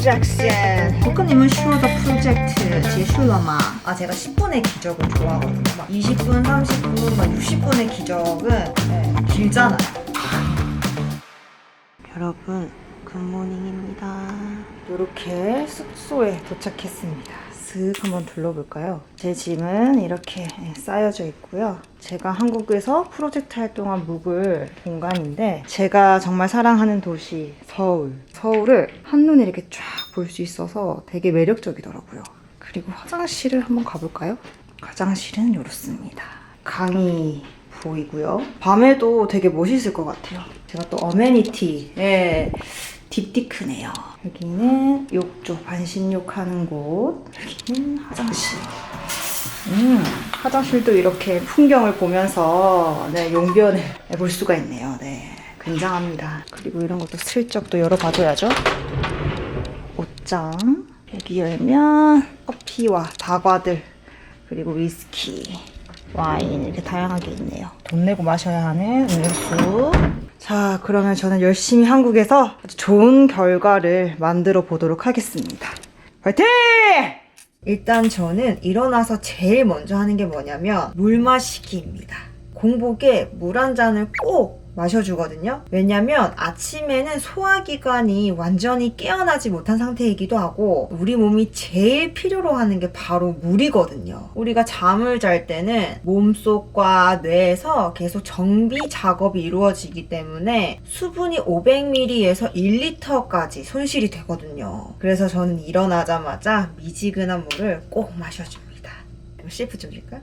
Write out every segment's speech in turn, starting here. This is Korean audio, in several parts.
잭슨 호크님은 슈어더 프로젝트 제슈러마. 아 제가 10분의 기적을 좋아하거든요. 막 20분, 30분, 막 60분의 기적은 네, 길잖아요. 여러분 굿모닝입니다. 이렇게 숙소에 도착했습니다 슥 한번 둘러볼까요? 제 짐은 이렇게 쌓여져 있고요. 제가 한국에서 프로젝트 활동한 묵을 공간인데 제가 정말 사랑하는 도시 서울. 서울을 한눈에 이렇게 쫙 볼 수 있어서 되게 매력적이더라고요. 그리고 화장실을 한번 가볼까요? 화장실은 이렇습니다. 강이 보이고요. 밤에도 되게 멋있을 것 같아요. 제가 또 어메니티에 딥디크네요 여기는 욕조 반신욕 하는 곳 여기는 화장실 음, 화장실도 이렇게 풍경을 보면서 네, 용변을 볼 수가 있네요. 네, 굉장합니다. 그리고 이런 것도 슬쩍 또 열어봐줘야죠. 옷장 여기 열면 커피와 다과들 그리고 위스키, 와인 이렇게 다양하게 있네요. 돈 내고 마셔야 하는 음료수. 자, 그러면 저는 열심히 한국에서 아주 좋은 결과를 만들어 보도록 하겠습니다. 화이팅! 일단 저는 일어나서 제일 먼저 하는 게 뭐냐면 물 마시기입니다. 공복에 물 한 잔을 꼭 마셔주거든요. 왜냐면 아침에는 소화기관이 완전히 깨어나지 못한 상태이기도 하고 우리 몸이 제일 필요로 하는 게 바로 물이거든요. 우리가 잠을 잘 때는 몸속과 뇌에서 계속 정비 작업이 이루어지기 때문에 수분이 500ml에서 1리터까지 손실이 되거든요. 그래서 저는 일어나자마자 미지근한 물을 꼭 마셔줍니다. 셰프 좀 줄까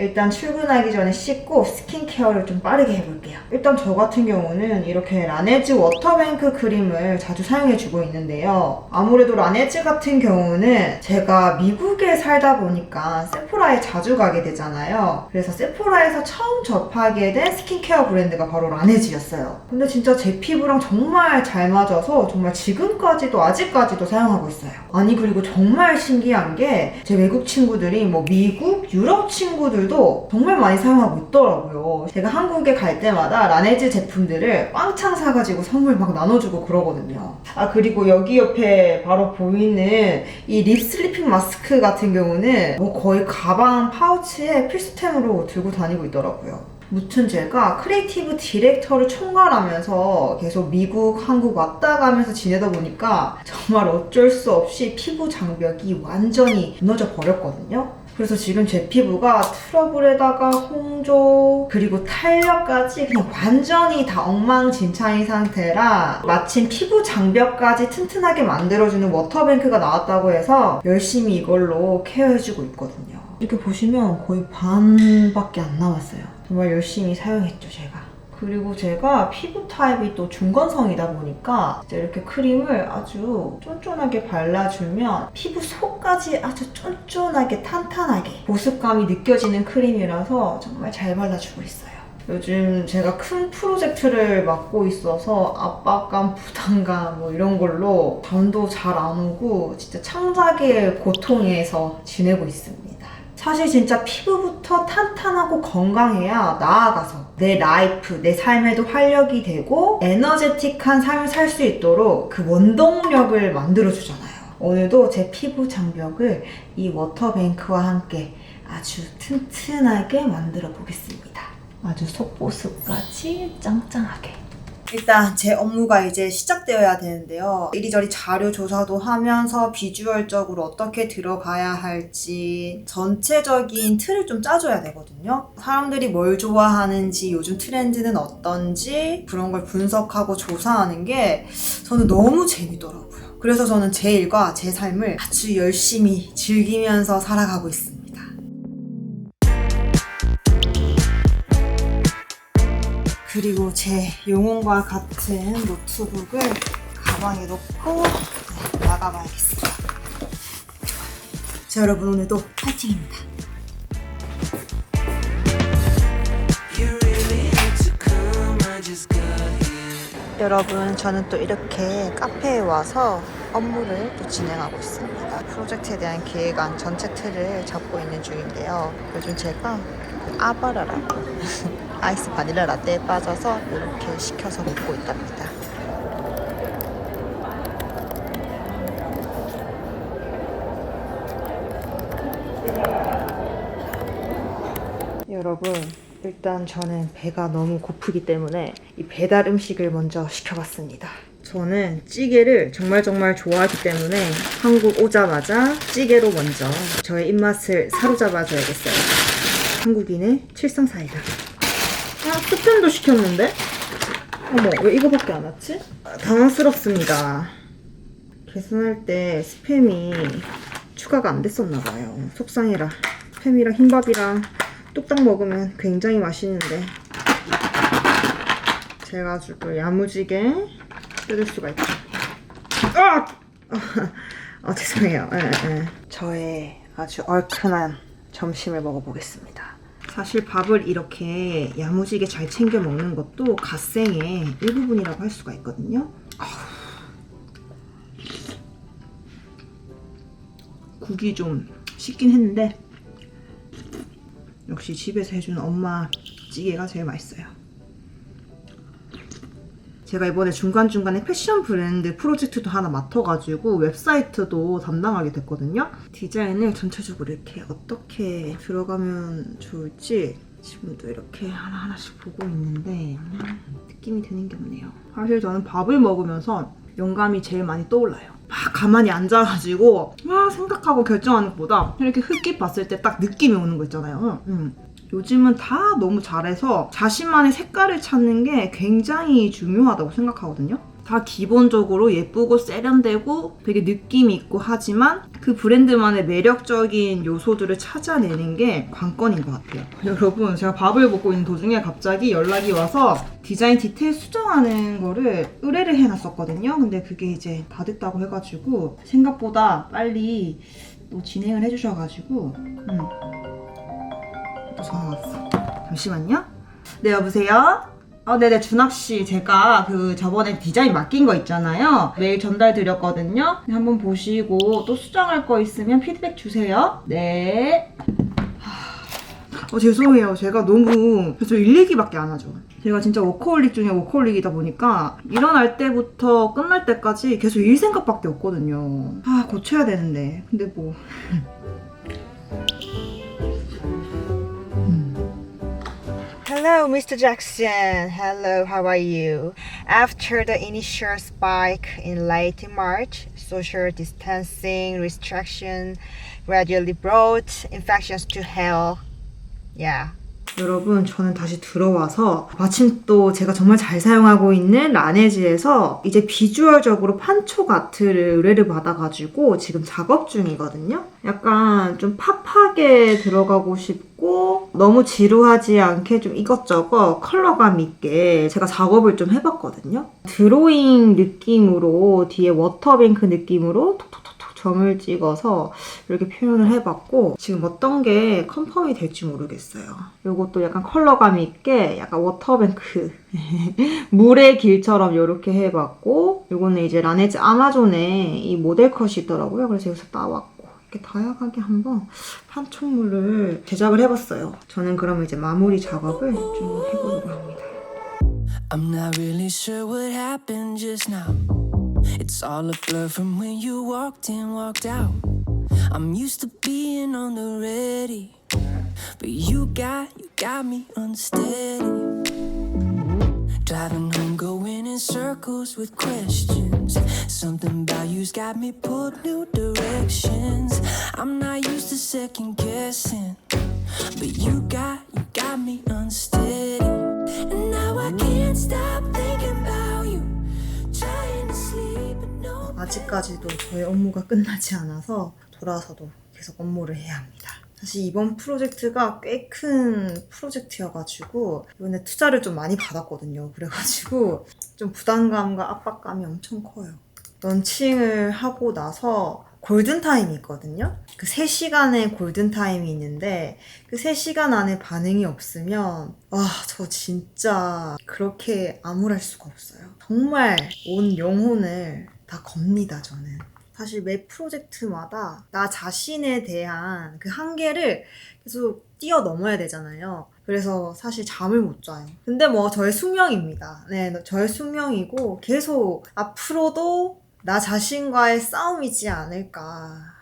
일단 출근하기 전에 씻고 스킨케어를 좀 빠르게 해볼게요. 일단 저 같은 경우는 이렇게 라네즈 워터뱅크 크림을 자주 사용해주고 있는데요. 아무래도 라네즈 같은 경우는 제가 미국에 살다 보니까 세포라에 자주 가게 되잖아요. 그래서 세포라에서 처음 접하게 된 스킨케어 브랜드가 바로 라네즈였어요. 근데 진짜 제 피부랑 정말 잘 맞아서 정말 지금까지도 아직까지도 사용하고 있어요. 아니 그리고 정말 신기한 게 제 외국 친구들이 뭐 미국, 유럽 친구들도 정말 많이 사용하고 있더라고요. 제가 한국에 갈 때마다 라네즈 제품들을 꽝창 사가지고 선물 막 나눠주고 그러거든요. 아 그리고 여기 옆에 바로 보이는 이 립 슬리핑 마스크 같은 경우는 뭐 거의 가방 파우치에 필수템으로 들고 다니고 있더라고요. 무튼 제가 크리에이티브 디렉터를 총괄하면서 계속 미국, 한국 왔다 가면서 지내다 보니까 정말 어쩔 수 없이 피부 장벽이 완전히 무너져 버렸거든요. 그래서 지금 제 피부가 트러블에다가 홍조 그리고 탄력까지 그냥 완전히 다 엉망진창인 상태라 마침 피부 장벽까지 튼튼하게 만들어주는 워터뱅크가 나왔다고 해서 열심히 이걸로 케어해주고 있거든요. 이렇게 보시면 거의 반밖에 안 남았어요. 정말 열심히 사용했죠, 제가. 그리고 제가 피부 타입이 또 중건성이다 보니까 이제 이렇게 크림을 아주 쫀쫀하게 발라주면 피부 속까지 아주 쫀쫀하게 탄탄하게 보습감이 느껴지는 크림이라서 정말 잘 발라주고 있어요. 요즘 제가 큰 프로젝트를 맡고 있어서 압박감, 부담감 뭐 이런 걸로 잠도 잘 안 오고 진짜 창작의 고통에서 지내고 있습니다. 사실 진짜 피부부터 탄탄하고 건강해야 나아가서 내 라이프, 내 삶에도 활력이 되고 에너제틱한 삶을 살 수 있도록 그 원동력을 만들어주잖아요. 오늘도 제 피부 장벽을 이 워터뱅크와 함께 아주 튼튼하게 만들어 보겠습니다. 아주 속보습까지 짱짱하게. 일단 제 업무가 이제 시작되어야 되는데요. 이리저리 자료 조사도 하면서 비주얼적으로 어떻게 들어가야 할지 전체적인 틀을 좀 짜줘야 되거든요. 사람들이 뭘 좋아하는지 요즘 트렌드는 어떤지 그런 걸 분석하고 조사하는 게 저는 너무 재밌더라고요. 그래서 저는 제 일과 제 삶을 아주 열심히 즐기면서 살아가고 있습니다. 그리고 제 영혼과 같은 노트북을 가방에 넣고 네, 나가봐야겠습니다. 자, 여러분 오늘도 파이팅입니다. 여러분, 저는 또 이렇게 카페에 와서 업무를 또 진행하고 있습니다. 프로젝트에 대한 계획안 전체 틀을 잡고 있는 중인데요. 요즘 제가 아바라라고 아이스 바닐라 라떼에 빠져서 이렇게 시켜서 먹고 있답니다. 여러분, 일단 저는 배가 너무 고프기 때문에 이 배달 음식을 먼저 시켜봤습니다. 저는 찌개를 정말 정말 좋아하기 때문에 한국 오자마자 찌개로 먼저 저의 입맛을 사로잡아줘야겠어요. 한국인의 칠성사이다. 아, 스팸도 시켰는데? 어머, 왜 이거밖에 안 왔지? 아, 당황스럽습니다. 계산할 때 스팸이 추가가 안 됐었나 봐요. 속상해라. 스팸이랑 흰밥이랑 뚝딱 먹으면 굉장히 맛있는데 제가 아주 또 야무지게 뜯을 수가 있죠. 아! 어, 죄송해요. 예, 예. 저의 아주 얼큰한 점심을 먹어보겠습니다. 사실 밥을 이렇게 야무지게 잘 챙겨 먹는 것도 갓생의 일부분이라고 할 수가 있거든요. 국이 좀 식긴 했는데 역시 집에서 해주는 엄마 찌개가 제일 맛있어요. 제가 이번에 중간중간에 패션 브랜드 프로젝트도 하나 맡아가지고 웹사이트도 담당하게 됐거든요. 디자인을 전체적으로 이렇게 어떻게 들어가면 좋을지 지금도 이렇게 하나하나씩 보고 있는데 음, 느낌이 드는 게 없네요. 사실 저는 밥을 먹으면서 영감이 제일 많이 떠올라요. 막 가만히 앉아가지고 막 생각하고 결정하는 것보다 이렇게 흙깃 봤을 때 딱 느낌이 오는 거 있잖아요. 음. 요즘은 다 너무 잘해서 자신만의 색깔을 찾는 게 굉장히 중요하다고 생각하거든요. 다 기본적으로 예쁘고 세련되고 되게 느낌이 있고 하지만 그 브랜드만의 매력적인 요소들을 찾아내는 게 관건인 것 같아요. 여러분, 제가 밥을 먹고 있는 도중에 갑자기 연락이 와서 디자인 디테일 수정하는 거를 의뢰를 해놨었거든요. 근데 그게 이제 다 됐다고 해가지고 생각보다 빨리 또 진행을 해주셔가지고 음. 또 전화 왔어. 잠시만요. 네, 여보세요? 어, 네네, 준학씨. 제가 그 저번에 디자인 맡긴 거 있잖아요. 메일 전달 드렸거든요. 네, 한번 보시고 또 수정할 거 있으면 피드백 주세요. 네. 하, 어, 죄송해요. 제가 너무, 저 일 얘기밖에 안 하죠. 제가 진짜 워커홀릭 중에 워커홀릭이다 보니까 일어날 때부터 끝날 때까지 계속 일 생각밖에 없거든요. 아, 고쳐야 되는데. 근데 뭐. Hello, Mr. Jackson. Hello, how are you? After the initial spike in late March, social distancing restriction gradually brought infections to hell. Yeah. 여러분, 저는 다시 들어와서 마침 또 제가 정말 잘 사용하고 있는 라네즈에서 이제 비주얼적으로 판촉 아트를 의뢰를 받아가지고 지금 작업 중이거든요. 약간 좀 팝하게 들어가고 싶고 너무 지루하지 않게 좀 이것저것 컬러감 있게 제가 작업을 좀 해봤거든요. 드로잉 느낌으로 뒤에 워터뱅크 느낌으로 톡톡톡톡 점을 찍어서 이렇게 표현을 해봤고 지금 어떤 게 컨펌이 될지 모르겠어요. 이것도 약간 컬러감 있게 약간 워터뱅크 물의 길처럼 이렇게 해봤고 이거는 이제 라네즈 아마존에 이 모델 컷이 있더라고요. 그래서 여기서 따왔고 이렇게 다양하게 한번 판촉물을 제작을 해봤어요. 저는 그럼 이제 마무리 작업을 좀 해보려고 합니다. It's all a blur from when you walked in, walked out. I'm used to being on the ready, but you got, you got me unsteady. Driving home, going in circles with questions. Something about you's got me pulled new directions. I'm not used to second guessing, but you got, you got me unsteady. And now I can't stop thinking 아직까지도 저의 업무가 끝나지 않아서 돌아와서도 계속 업무를 해야 합니다. 사실 이번 프로젝트가 꽤 큰 프로젝트여가지고 이번에 투자를 좀 많이 받았거든요. 그래가지고 좀 부담감과 압박감이 엄청 커요. 런칭을 하고 나서 골든타임이 있거든요. 그 3시간의 골든타임이 있는데 그 3시간 안에 반응이 없으면 와, 저 진짜 그렇게 암울할 수가 없어요. 정말 온 영혼을 다 겁니다, 저는. 사실 매 프로젝트마다 나 자신에 대한 그 한계를 계속 뛰어넘어야 되잖아요. 그래서 사실 잠을 못 자요. 근데 뭐 저의 숙명입니다. 네, 저의 숙명이고 계속 앞으로도 나 자신과의 싸움이지 않을까.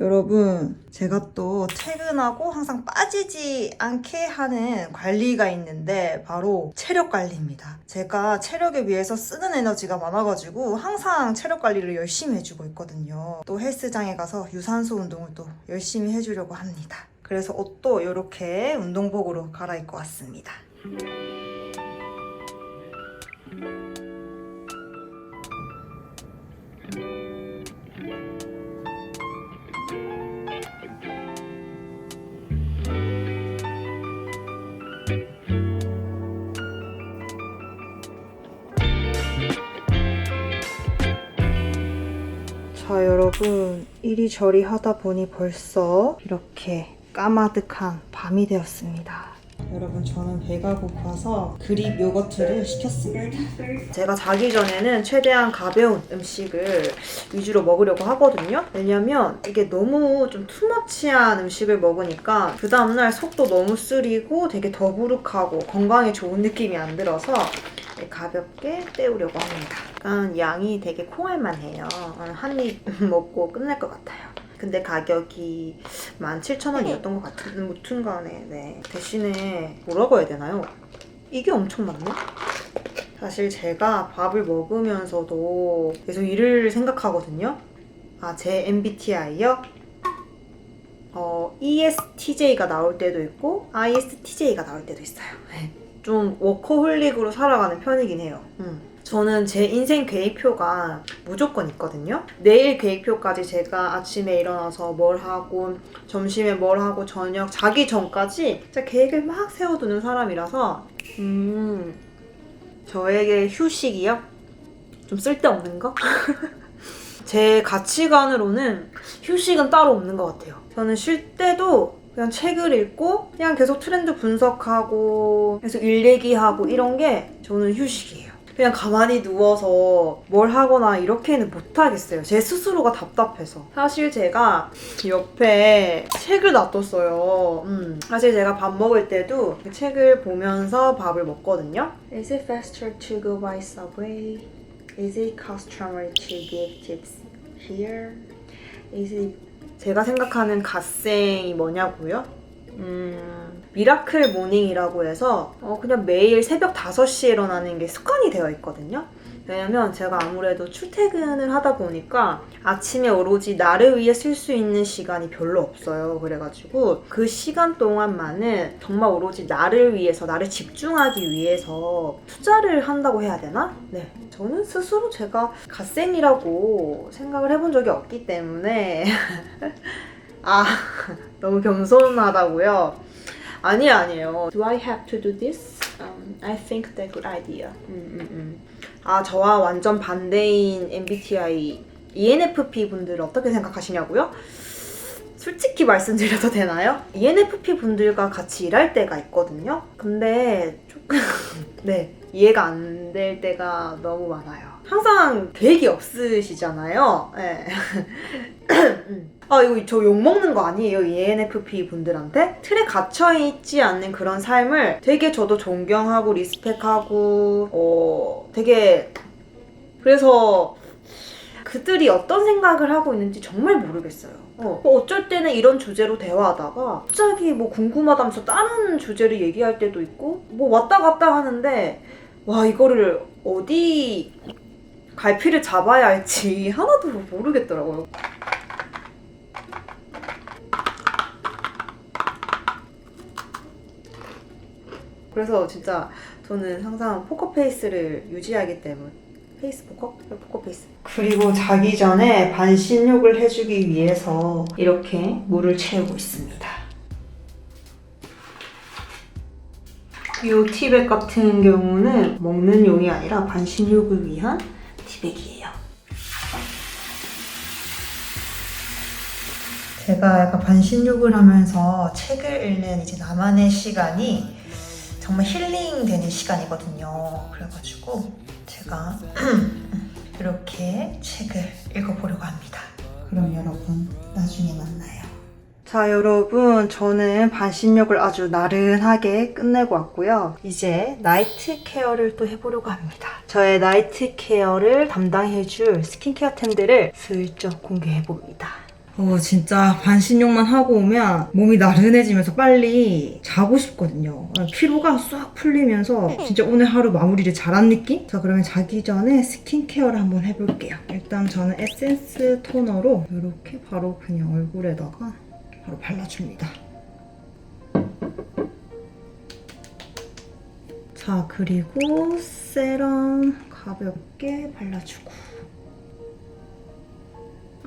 여러분, 제가 또 퇴근하고 항상 빠지지 않게 하는 관리가 있는데 바로 체력 관리입니다. 제가 체력에 비해서 쓰는 에너지가 많아가지고 항상 체력 관리를 열심히 해주고 있거든요. 또 헬스장에 가서 유산소 운동을 또 열심히 해주려고 합니다. 그래서 옷도 이렇게 운동복으로 갈아입고 왔습니다. 여러분. 이리저리 하다 보니 벌써 이렇게 까마득한 밤이 되었습니다. 여러분, 저는 배가 고파서 그릭 요거트를 시켰습니다. 제가 자기 전에는 최대한 가벼운 음식을 위주로 먹으려고 하거든요. 왜냐면 이게 너무 좀 투머치한 음식을 먹으니까 그 다음날 속도 너무 쓰리고 되게 더부룩하고 건강에 좋은 느낌이 안 들어서 가볍게 때우려고 합니다. 약간 양이 되게 콩알만 해요. 한 입 먹고 끝날 것 같아요. 근데 가격이 17,000원이었던 것 같은데 무튼 간에 네. 대신에 뭐라고 해야 되나요? 이게 엄청 많네? 사실 제가 밥을 먹으면서도 계속 일을 생각하거든요. 아, 제 MBTI요? 어, ESTJ가 나올 때도 있고 ISTJ가 나올 때도 있어요. 네. 좀 워커홀릭으로 살아가는 편이긴 해요. 음. 저는 제 인생 계획표가 무조건 있거든요. 내일 계획표까지 제가 아침에 일어나서 뭘 하고, 점심에 뭘 하고, 저녁 자기 전까지 진짜 계획을 막 세워두는 사람이라서, 음, 저에게 휴식이요? 좀 쓸데없는 거? 제 가치관으로는 휴식은 따로 없는 것 같아요. 저는 쉴 때도 그냥 책을 읽고 그냥 계속 트렌드 분석하고 계속 일 얘기하고 이런 게 저는 휴식이에요. 그냥 가만히 누워서 뭘 하거나 이렇게는 못하겠어요. 제 스스로가 답답해서. 사실 제가 옆에 책을 놔뒀어요. 음. 사실 제가 밥 먹을 때도 그 책을 보면서 밥을 먹거든요. Is it faster to go by subway? Is it customary to give tips here? Is it 제가 생각하는 갓생이 뭐냐고요? 음, 미라클 모닝이라고 해서 어, 그냥 매일 새벽 5시에 일어나는 게 습관이 되어 있거든요. 왜냐면 제가 아무래도 출퇴근을 하다 보니까 아침에 오로지 나를 위해 쓸 수 있는 시간이 별로 없어요. 그래가지고 그 시간 동안만은 정말 오로지 나를 위해서, 나를 집중하기 위해서 투자를 한다고 해야 되나? 네. 저는 스스로 제가 갓생이라고 생각을 해본 적이 없기 때문에 아, 너무 겸손하다고요? 아니 아니에요. Do I have to do this? Um, I think that's a good idea. 음, 음, 음. 아, 저와 완전 반대인 MBTI ENFP 분들 어떻게 생각하시냐고요? 솔직히 말씀드려도 되나요? ENFP 분들과 같이 일할 때가 있거든요. 근데 조금 네 이해가 안 될 때가 너무 많아요. 항상 계획이 없으시잖아요. 네. 아 이거 저 욕 먹는 거 아니에요 이 ENFP 분들한테 틀에 갇혀 있지 않는 그런 삶을 되게 저도 존경하고 리스펙하고 어 되게 그래서 그들이 어떤 생각을 하고 있는지 정말 모르겠어요. 어, 뭐 어쩔 때는 이런 주제로 대화하다가 갑자기 뭐 궁금하다면서 다른 주제를 얘기할 때도 있고 뭐 왔다 갔다 하는데 와 이거를 어디 갈피를 잡아야 할지 하나도 모르겠더라고요. 그래서 진짜 저는 항상 포커페이스를 유지하기 때문에 페이스 포커? 포커페이스. 그리고 자기 전에 반신욕을 해주기 위해서 이렇게 물을 채우고 있습니다. 이 티백 같은 경우는 먹는 용이 아니라 반신욕을 위한 티백이에요. 제가 약간 반신욕을 하면서 책을 읽는 이제 나만의 시간이 정말 힐링 되는 시간이거든요. 그래가지고 제가 이렇게 책을 읽어보려고 합니다. 그럼 여러분 나중에 만나요. 자, 여러분, 저는 반신욕을 아주 나른하게 끝내고 왔고요. 이제 나이트 케어를 또 해보려고 합니다. 저의 나이트 케어를 담당해줄 스킨케어템들을 슬쩍 공개해봅니다. 어, 진짜 반신욕만 하고 오면 몸이 나른해지면서 빨리 자고 싶거든요. 피로가 싹 풀리면서 진짜 오늘 하루 마무리를 잘한 느낌? 자, 그러면 자기 전에 스킨케어를 한번 해볼게요. 일단 저는 에센스 토너로 이렇게 바로 그냥 얼굴에다가 바로 발라줍니다. 자, 그리고 세럼 가볍게 발라주고.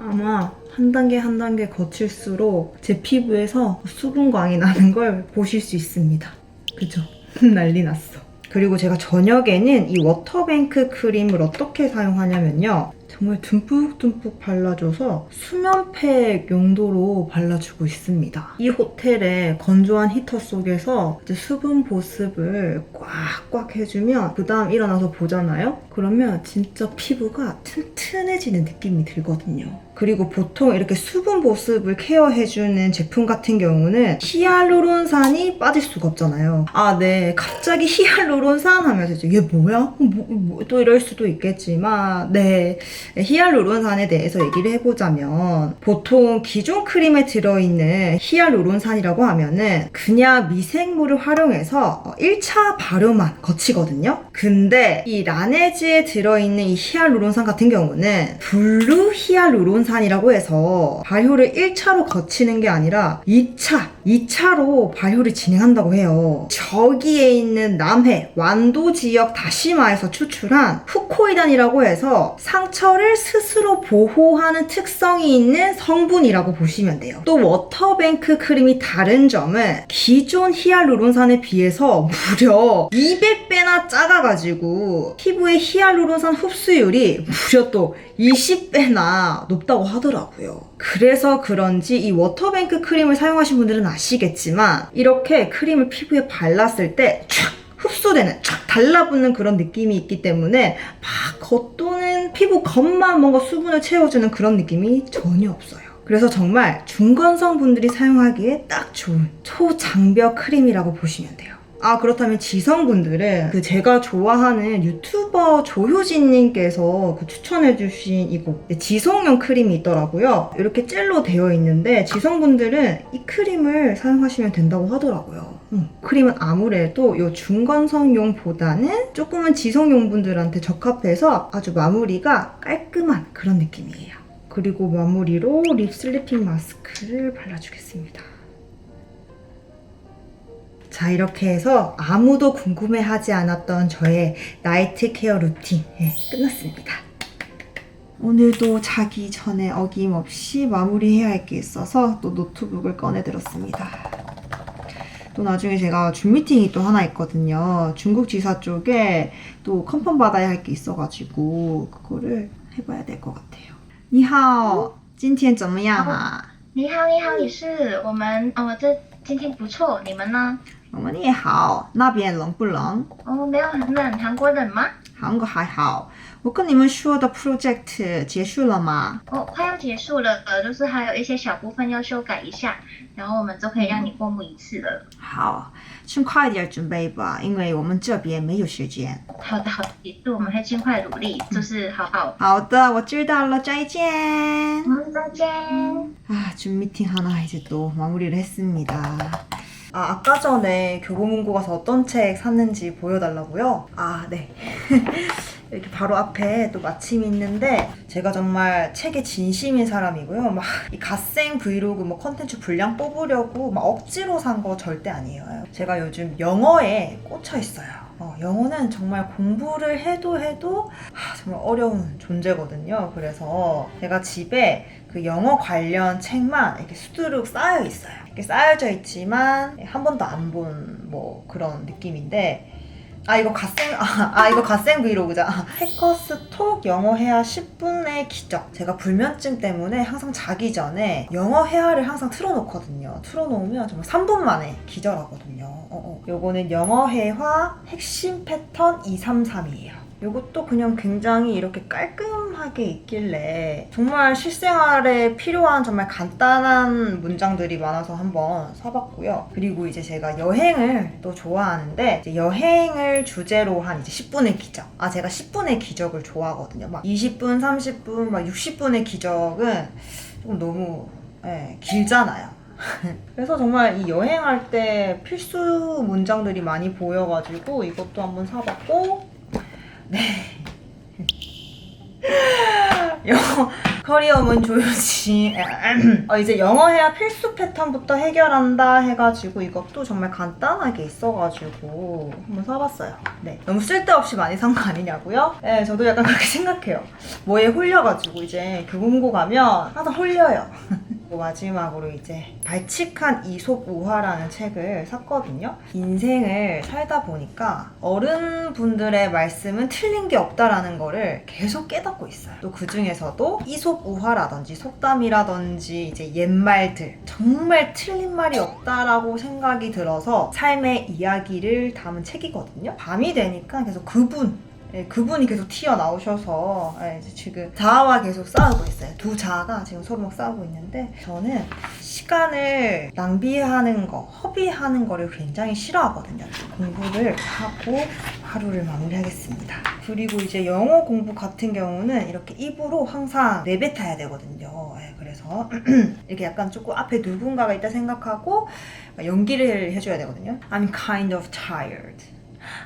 아마 한 단계 한 단계 거칠수록 제 피부에서 수분광이 나는 걸 보실 수 있습니다. 그죠? 난리 났어. 그리고 제가 저녁에는 이 워터뱅크 크림을 어떻게 사용하냐면요. 정말 듬뿍듬뿍 발라줘서 수면팩 용도로 발라주고 있습니다. 이 호텔의 건조한 히터 속에서 수분 보습을 꽉꽉 해주면 그 다음 일어나서 보잖아요? 그러면 진짜 피부가 튼튼해지는 느낌이 들거든요. 그리고 보통 이렇게 수분 보습을 케어해주는 제품 같은 경우는 히알루론산이 빠질 수가 없잖아요. 아, 네. 갑자기 히알루론산 하면서 이제 얘 뭐야? 뭐, 뭐, 또 이럴 수도 있겠지만, 네. 히알루론산에 대해서 얘기를 해보자면, 보통 기존 크림에 들어있는 히알루론산이라고 하면은 그냥 미생물을 활용해서 1차 발효만 거치거든요. 근데 이 라네즈에 들어있는 이 히알루론산 같은 경우는 블루 히알루론 산이라고 해서 발효를 1차로 거치는 게 아니라 2차, 2차로 발효를 진행한다고 해요. 저기에 있는 남해, 완도 지역 다시마에서 추출한 후코이단이라고 해서 상처를 스스로 보호하는 특성이 있는 성분이라고 보시면 돼요. 또 워터뱅크 크림이 다른 점은 기존 히알루론산에 비해서 무려 200배나 작아가지고 피부의 히알루론산 흡수율이 무려 또 20배나 높다 고 하더라고요. 그래서 그런지 이 워터뱅크 크림을 사용하신 분들은 아시겠지만 이렇게 크림을 피부에 발랐을 때 촥! 흡수되는 촥 달라붙는 그런 느낌이 있기 때문에 막 겉도는 피부 겉만 뭔가 수분을 채워주는 그런 느낌이 전혀 없어요. 그래서 정말 중건성 분들이 사용하기에 딱 좋은 초장벽 크림이라고 보시면 돼요. 아 그렇다면 지성분들은 그 제가 좋아하는 유튜버 조효진님께서 그 추천해주신 이거 지성용 크림이 있더라고요. 이렇게 젤로 되어 있는데 지성분들은 이 크림을 사용하시면 된다고 하더라고요. 음, 크림은 아무래도 이 중건성용보다는 조금은 지성용 분들한테 적합해서 아주 마무리가 깔끔한 그런 느낌이에요. 그리고 마무리로 립 슬리핑 마스크를 발라주겠습니다. 자, 이렇게 해서 아무도 궁금해하지 않았던 저의 나이트 케어 루틴 예, 끝났습니다. 오늘도 자기 전에 어김없이 마무리해야 할 게 있어서 또 노트북을 꺼내 들었습니다. 또 나중에 제가 줌 미팅이 또 하나 있거든요. 중국 지사 쪽에 또 컨펌 받아야 할 게 있어가지고 그거를 해봐야 될 것 같아요. 你好,今天怎么样啊?你好，你好，也是我们哦，这今天不错，你们呢？ 我们也好，那边冷不冷？哦，没有很冷，韩国冷吗？韩国还好。我跟你们说的 project 结束了吗？哦，快要结束了，呃，就是还有一些小部分要修改一下，然后我们就可以让你过目一次了。好，请快点准备吧，因为我们这边没有时间。好的，好的，也是我们会尽快努力，就是好好。好的，我知道了，再见。好，再见。 아, 줌 미팅 하나 이제 또 마무리를 했습니다. 아, 아까 전에 교보문고 가서 어떤 책 샀는지 보여달라고요? 아, 네. 이렇게 바로 앞에 또 마침이 있는데 제가 정말 책에 진심인 사람이고요. 막 이 갓생 브이로그 뭐 컨텐츠 분량 뽑으려고 막 억지로 산 거 절대 아니에요. 제가 요즘 영어에 꽂혀 있어요. 어, 영어는 정말 공부를 해도 해도 하, 정말 어려운 존재거든요. 그래서 제가 집에 그 영어 관련 책만 이렇게 수두룩 쌓여 있어요. 이렇게 쌓여져 있지만 한 번도 안 본 뭐 그런 느낌인데 아 이거 갓생 아, 아 이거 갓생 브이로그자 아, 해커스 톡 영어 회화 10분의 기적. 제가 불면증 때문에 항상 자기 전에 영어 회화를 항상 틀어놓거든요. 틀어놓으면 정말 3분 만에 기절하거든요. 어, 어. 요거는 영어 회화 핵심 패턴 233이에요 이것도 그냥 굉장히 이렇게 깔끔하게 있길래 정말 실생활에 필요한 정말 간단한 문장들이 많아서 한번 사봤고요. 그리고 이제 제가 여행을 또 좋아하는데 여행을 주제로 한 이제 10분의 기적. 아 제가 10분의 기적을 좋아하거든요. 막 20분, 30분, 막 60분의 기적은 조금 너무 예, 길잖아요. 그래서 정말 이 여행할 때 필수 문장들이 많이 보여가지고 이것도 한번 사봤고 네. 영어 커리어문 조유지 어, 이제 영어 해야 필수 패턴부터 해결한다 해가지고 이것도 정말 간단하게 있어가지고 한번 사봤어요. 네, 너무 쓸데없이 많이 산 거 아니냐고요? 네, 저도 약간 그렇게 생각해요. 뭐에 홀려가지고 이제 교보문고 가면 항상 홀려요. 그리고 마지막으로 이제 발칙한 이솝 우화라는 책을 샀거든요. 인생을 살다 보니까 어른분들의 말씀은 틀린 게 없다라는 거를 계속 깨닫고 있어요. 또 그 중에서도 이솝 우화라든지 속담이라든지 이제 옛말들 정말 틀린 말이 없다라고 생각이 들어서 삶의 이야기를 담은 책이거든요. 밤이 되니까 계속 그분 예, 그분이 계속 튀어나오셔서 예, 이제 지금 자아와 계속 싸우고 있어요. 두 자아가 지금 서로 막 싸우고 있는데 저는 시간을 낭비하는 거, 허비하는 거를 굉장히 싫어하거든요. 공부를 하고 하루를 마무리하겠습니다. 그리고 이제 영어 공부 같은 경우는 이렇게 입으로 항상 내뱉어야 되거든요. 예, 그래서 이렇게 약간 조금 앞에 누군가가 있다 생각하고 연기를 해줘야 되거든요. I'm kind of tired.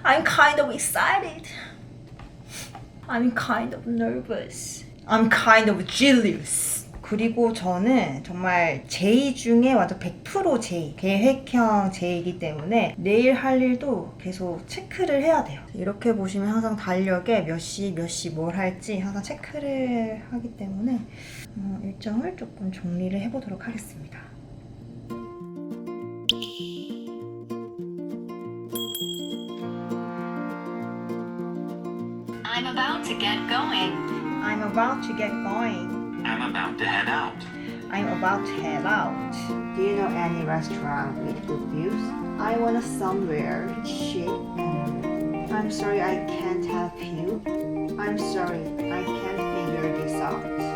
I'm kind of excited. I'm kind of nervous. I'm kind of jealous. 그리고 저는 정말 J 중에 완전 100% J, 계획형 J이기 때문에 내일 할 일도 계속 체크를 해야 돼요. 이렇게 보시면 항상 달력에 몇 시, 몇 시 뭘 할지 항상 체크를 하기 때문에 어, 일정을 조금 정리를 해보도록 하겠습니다. About to get going. I'm about to get going. I'm about to head out. I'm about to head out. Do you know any restaurant with good views? I want somewhere cheap. I'm sorry I can't help you. I'm sorry I can't figure this out.